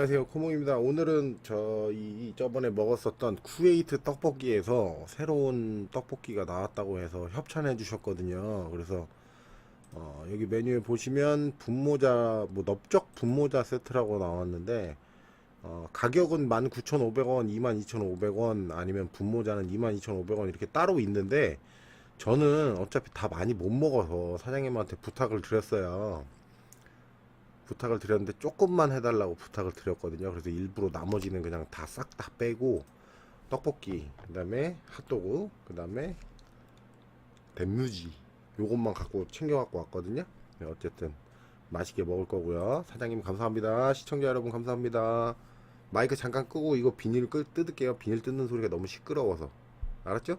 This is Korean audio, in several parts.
안녕하세요. 코몽입니다. 오늘은 저이 저번에 먹었었던 쿠웨이트 떡볶이에서 새로운 떡볶이가 나왔다고 해서 협찬해 주셨거든요. 그래서 어, 여기 메뉴에 보시면 분모자 뭐 넓적 분모자 세트라고 나왔는데 어, 가격은 19,500원 22,500원 아니면 분모자는 22,500원 이렇게 따로 있는데 저는 어차피 다 많이 못 먹어서 사장님한테 부탁을 드렸어요 부탁을 드렸는데 조금만 해달라고 부탁을 드렸거든요. 그래서 일부러 나머지는 그냥 다싹다 빼고 떡볶이, 그 다음에 핫도그, 그 다음에 뱀뮤지 요것만 갖고 챙겨 갖고 왔거든요. 네, 어쨌든 맛있게 먹을 거고요. 사장님 감사합니다. 시청자 여러분 감사합니다. 마이크 잠깐 끄고 이거 비닐 끄, 뜯을게요. 비닐 뜯는 소리가 너무 시끄러워서 알았죠?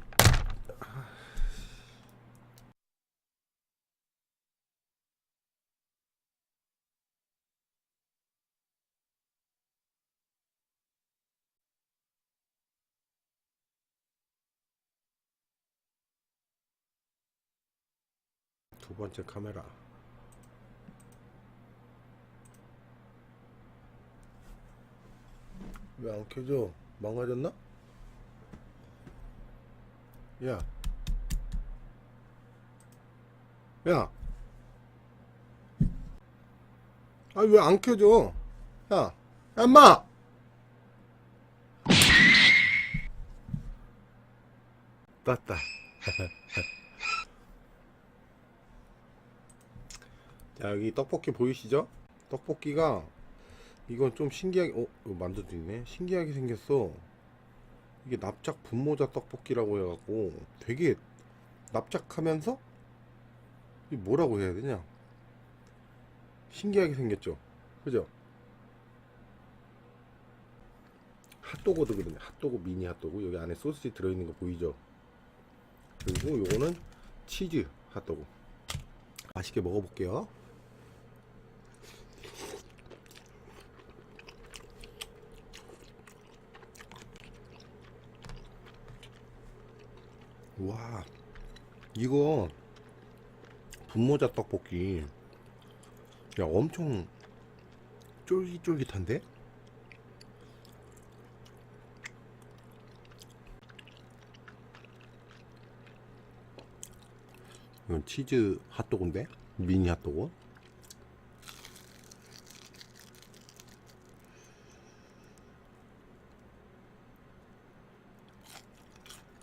번째 카메라 왜 안 켜져? 망가졌나? 야. 야. 아, 왜 안 켜져? 야. 야, 엄마! 땄다. 자, 여기 떡볶이 보이시죠? 떡볶이가 이건 좀 신기하게 어 만두도 있네? 신기하게 생겼어. 이게 납작 분모자 떡볶이라고 해갖고 되게 납작하면서 이 뭐라고 해야 되냐? 신기하게 생겼죠? 그죠? 핫도그거든요 핫도그 미니 핫도그. 여기 안에 소시지 들어있는 거 보이죠? 그리고 요거는 치즈 핫도그. 맛있게 먹어볼게요 와 이거 분모자 떡볶이 야 엄청 쫄깃쫄깃한데? 이건 치즈 핫도그인데? 미니 핫도그?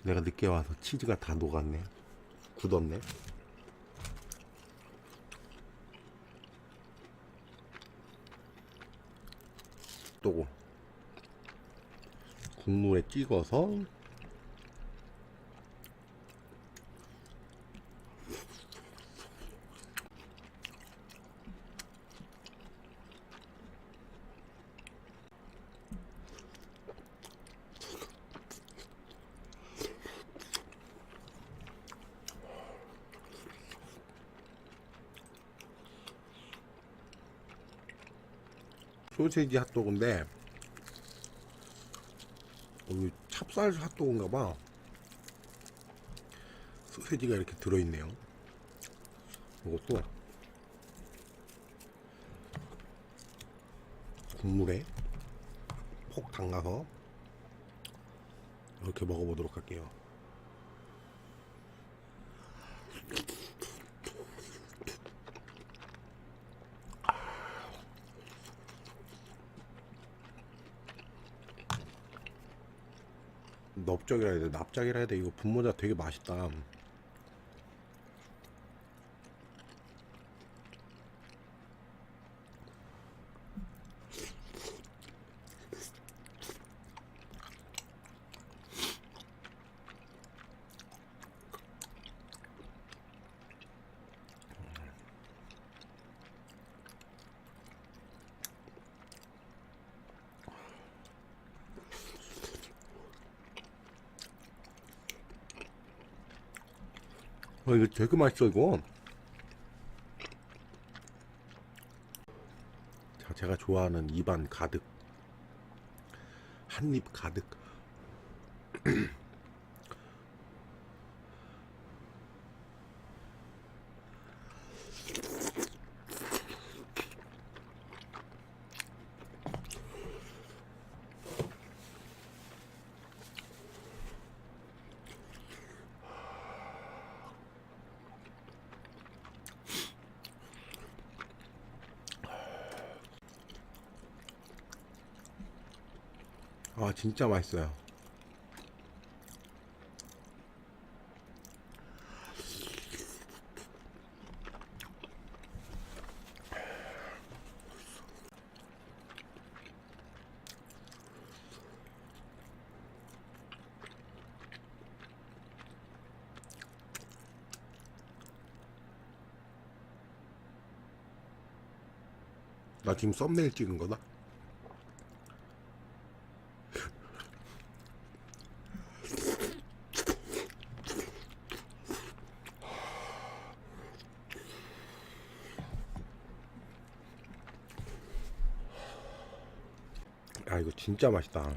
내가 늦게 와서 치즈가 다 녹았네. 굳었네. 또 국물에 찍어서 소세지 핫도그인데 여기 찹쌀 핫도그인가 봐. 소세지가 이렇게 들어있네요. 이것도 국물에 폭 담가서 이렇게 먹어보도록 할게요 넓적이라 해야 돼. 납작이라 해야 돼. 이거 분모자 되게 맛있다 어, 이거 되게 맛있어 이거. 자, 제가 좋아하는 입안 가득, 한 입 가득. 아, 진짜 맛있어요. 나 지금 썸네일 찍은 거다? 아 이거 진짜 맛있다.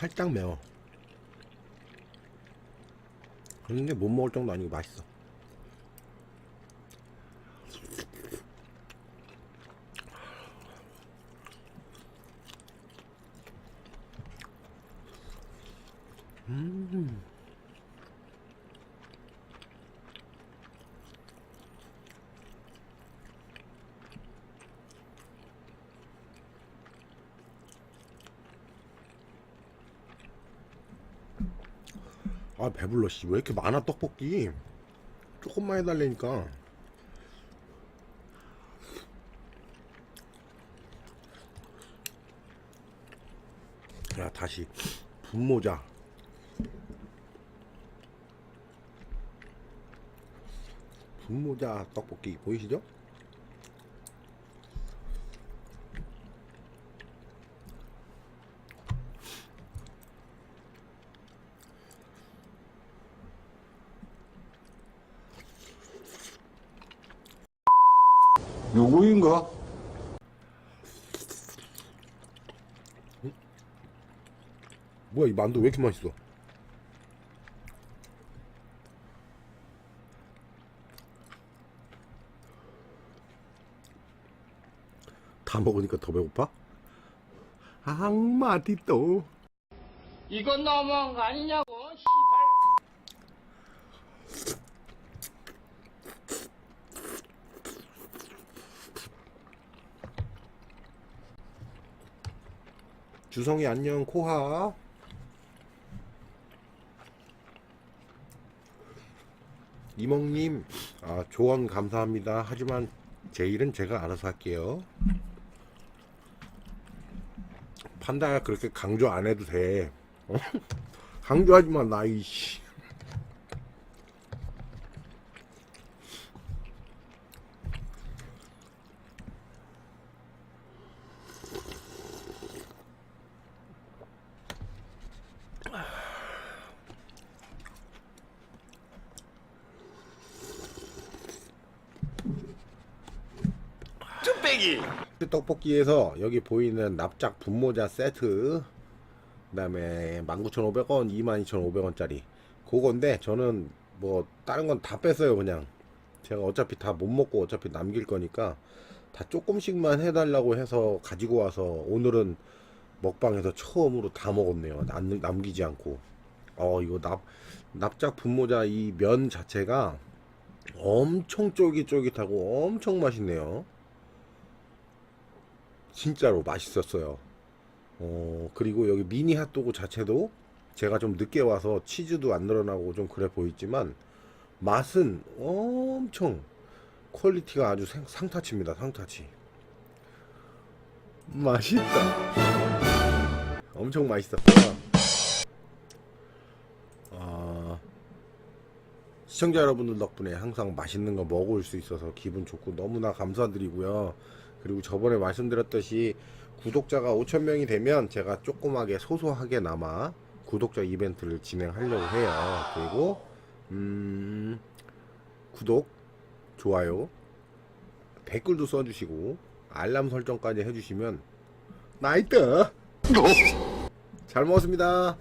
살짝 매워. 그런데 못 먹을 정도 아니고 맛있어. 음. 아 배불러 씨. 왜 이렇게 많아 떡볶이? 조금만 해달라니까. 자 다시. 분모자. 분모자 떡볶이 보이시죠? 누구인가? 뭐야 이 만두 왜 이렇게 맛있어 다 먹으니까 더 배고파? 악마디 또 이건 너무한 거 아니냐고, 시발. 주성이 안녕 코하. 이몽님 아, 조언 감사합니다. 하지만 제 일은 제가 알아서 할게요. 판다야 그렇게 강조 안 해도 돼. 어? 강조하지마 나이 씨 뚝배기. 떡볶이에서 여기 보이는 납작 분모자 세트 그다음에 19,500원, 22,500원짜리. 그건데 저는 뭐 다른 건 다 뺐어요 그냥. 제가 어차피 다 못 먹고 어차피 남길 거니까 다 조금씩만 해달라고 해서 가지고 와서 오늘은 먹방에서 처음으로 다 먹었네요. 남, 남기지 않고. 어 이거 납 납작 분모자 이 면 자체가 엄청 쫄깃쫄깃하고 엄청 맛있네요 진짜로 맛있었어요. 어, 그리고 여기 미니 핫도그 자체도 제가 좀 늦게 와서 치즈도 안 늘어나고 좀 그래 보이지만 맛은 엄청 퀄리티가 아주 상, 상타치입니다. 상타치. 맛있다. 엄청 맛있어. 아, 시청자 여러분들 덕분에 항상 맛있는 거 먹을 수 있어서 기분 좋고 너무나 감사드리고요. 그리고 저번에 말씀드렸듯이 구독자가 5,000명이 되면 제가 조그맣게 소소하게나마 구독자 이벤트를 진행하려고 해요. 그리고 음, 구독, 좋아요, 댓글도 써주시고 알람 설정까지 해주시면 나이트 잘 먹었습니다.